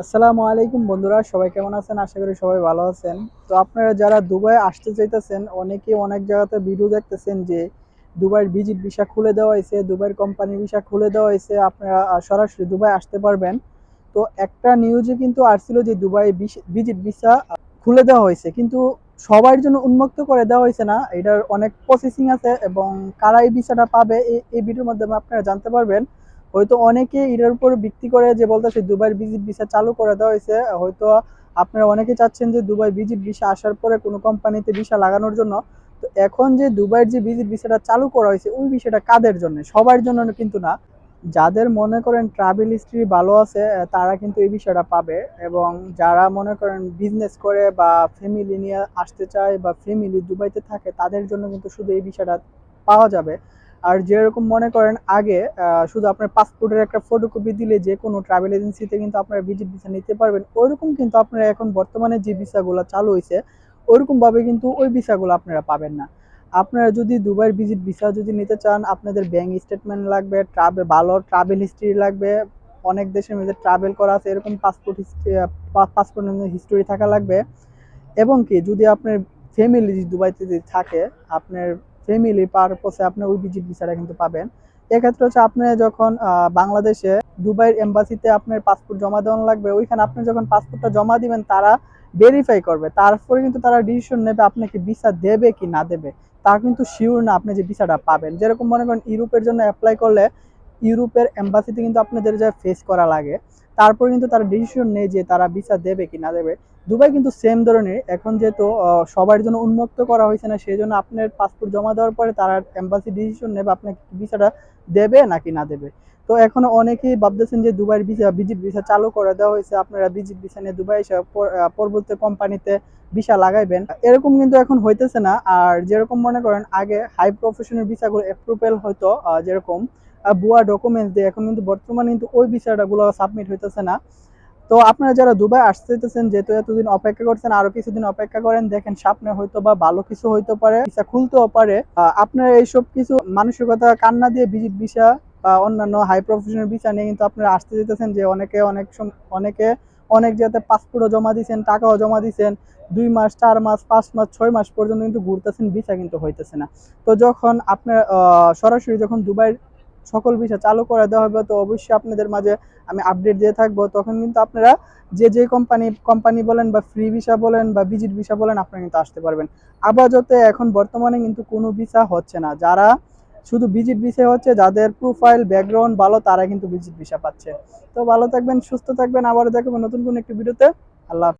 আসসালামু আলাইকুম বন্ধুরা, সবাই কেমন আছেন? আশা করি সবাই ভালো আছেন। তো আপনারা যারা দুবাই আসতে চাইতেছেন অনেকে অনেক জায়গাতে ভিডিও দেখতেছেন যে দুবাইয়ের ভিজিট ভিসা খুলে দেওয়া হয়েছে, দুবাইয়ের কোম্পানি ভিসা খুলে দেওয়া হয়েছে, আপনারা সরাসরি দুবাই আসতে পারবেন। তো একটা নিউজে কিন্তু আসছিল যে দুবাই ভিজিট ভিসা খুলে দেওয়া হয়েছে। কিন্তু সবার জন্য উন্মুক্ত করে দেওয়া হয়েছে না, এটার অনেক প্রসেসিং আছে এবং কারা এই ভিসাটা পাবে এই এই ভিডিওর মাধ্যমে আপনারা জানতে পারবেন। হয়তো অনেকে এটার উপর ভিত্তি করে যে বলতেছে দুবাইয়ের ভিজিট ভিসা চালু করে দেওয়া হয়েছে, হয়তো আপনারা অনেকে চাচ্ছেন যে দুবাই ভিজিট ভিসা আসার পরে কোনো কোম্পানিতে ভিসা লাগানোর জন্য। তো এখন যে দুবাইয়ের যে ভিজিট ভিসাটা চালু করা হয়েছে, ওই বিষয়টা কাদের জন্য? সবার জন্য কিন্তু না। যাদের মনে করেন ট্রাভেল হিস্ট্রি ভালো আছে তারা কিন্তু এই বিষয়টা পাবে এবং যারা মনে করেন বিজনেস করে বা ফ্যামিলি নিয়ে আসতে চায় বা ফ্যামিলি দুবাইতে থাকে, তাদের জন্য কিন্তু শুধু এই বিষয়টা পাওয়া যাবে। আর যেরকম মনে করেন আগে শুধু আপনার পাসপোর্টের একটা ফটোকপি দিলে যে কোনো ট্রাভেল এজেন্সিতে কিন্তু আপনারা ভিজিট ভিসা নিতে পারবেন। ওইরকম কিন্তু আপনারা এখন বর্তমানে যে ভিসাগুলো চালু হয়েছে ওইরকম ভাবে কিন্তু ওই ভিসাগুলো আপনারা পাবেন না। আপনারা যদি দুবাইয়ের ভিজিট ভিসা যদি নিতে চান, আপনাদের ব্যাংক স্টেটমেন্ট লাগবে ট্রাভেল ভালো ট্রাভেল হিস্ট্রি লাগবে, অনেক দেশের মধ্যে ট্রাভেল করা আছে, এরকম পাসপোর্ট হিস্ট্রি পাসপোর্ট হিস্টোরি থাকা লাগবে। এবং কি, যদি আপনার ফ্যামিলি দুবাইতে যদি থাকে, আপনার ফ্যামিলি পারপসে আপনি ওই ভিজিট ভিসাটা কিন্তু পাবেন। এক্ষেত্রে হচ্ছে আপনি যখন বাংলাদেশে দুবাইয়ের এম্বাসিতে আপনার পাসপোর্ট জমা দেওয়ানো লাগবে, ওইখানে আপনি যখন পাসপোর্টটা জমা দিবেন, তারা ভেরিফাই করবে। তারপরে কিন্তু তারা ডিসিশন নেবে আপনাকে ভিসা দেবে কি না দেবে। তা কিন্তু শিওর না আপনি যে ভিসাটা পাবেন। যেরকম মনে করেন, ইউরোপের জন্য অ্যাপ্লাই করলে ইউরোপের এম্বাসিতে কিন্তু আপনাদের যা ফেস করা লাগে। তারপর কিন্তু তারা ডিসিশন নেয় যে তারা ভিসা দেবে কি না দেবে। দুবাই কিন্তু সেম ধরনের। এখন যেহেতু সবার জন্য উন্মুক্ত করা হয়েছে না সেই জন্য আপনার পাসপোর্ট জমা দেওয়ার পরে তারা এম্বাসি ডিসিশন নেবে আপনাকে ভিসাটা দেবে নাকি না দেবে। তো এখনও অনেকেই ভাবতেছেন যে দুবাইয়ের ভিসা ভিজিট ভিসা চালু করে দেওয়া হয়েছে। আপনারা ভিজিট ভিসা নিয়ে দুবাই পরবর্তী কোম্পানিতে ভিসা লাগাইবেন। এরকম কিন্তু এখন হইতেছে না। আর যেরকম মনে করেন আগে হাই প্রফেশনের ভিসাগুলো অ্যাপ্রুভেল আহ, যেরকম ভুয়া ডকুমেন্টস দিয়ে এখন কিন্তু বর্তমানে কিন্তু ওই ভিসাটা গুলো সাবমিট হইতেছে না। তো আপনারা যারা দুবাই আসতে চাইতেছেন, যেহেতু এতদিন অপেক্ষা করছেন, আরও কিছুদিন অপেক্ষা করেন, দেখেন সামনে হয়তো বা ভালো কিছু হইতে পারে, ভিসা খুলতেও পারে। আপনারা এইসব কিছু মানসিকতা, কান্না দিয়ে ভিজিট ভিসা বা অন্যান্য হাই প্রফেশনাল ভিসা নিয়ে কিন্তু আপনারা আসতে যেতেছেন যে অনেকে অনেক অনেকে অনেক জায়গাতে পাসপোর্টও জমা দিয়েছেন টাকাও জমা দিয়েছেন দুই মাস, চার মাস, পাঁচ মাস, ছয় মাস পর্যন্ত কিন্তু ঘুরতেছেন, ভিসা কিন্তু হইতেছে না। তো যখন আপনার সরাসরি যখন দুবাইয়ের সকল ভিসা চালু করে দেওয়া হবে, তো অবশ্যই আপনাদের মাঝে আমি আপডেট দিয়ে থাকব। তখন কিন্তু আপনারা যে যে কোম্পানি কোম্পানি বলেন বা ফ্রি ভিসা বলেন বা ভিজিট ভিসা বলেন, আপনারা কিন্তু আসতে পারবেন। আপাতত এখন বর্তমানে কিন্তু কোনো ভিসা হচ্ছে না। যারা শুধু ভিজিট ভিসা হচ্ছে, যাদের প্রোফাইল ব্যাকগ্রাউন্ড ভালো, তারা কিন্তু ভিজিট ভিসা পাচ্ছে। তো ভালো থাকবেন, সুস্থ থাকবেন আবার দেখবেন নতুন কোনো একটি ভিডিওতে আল্লাহ।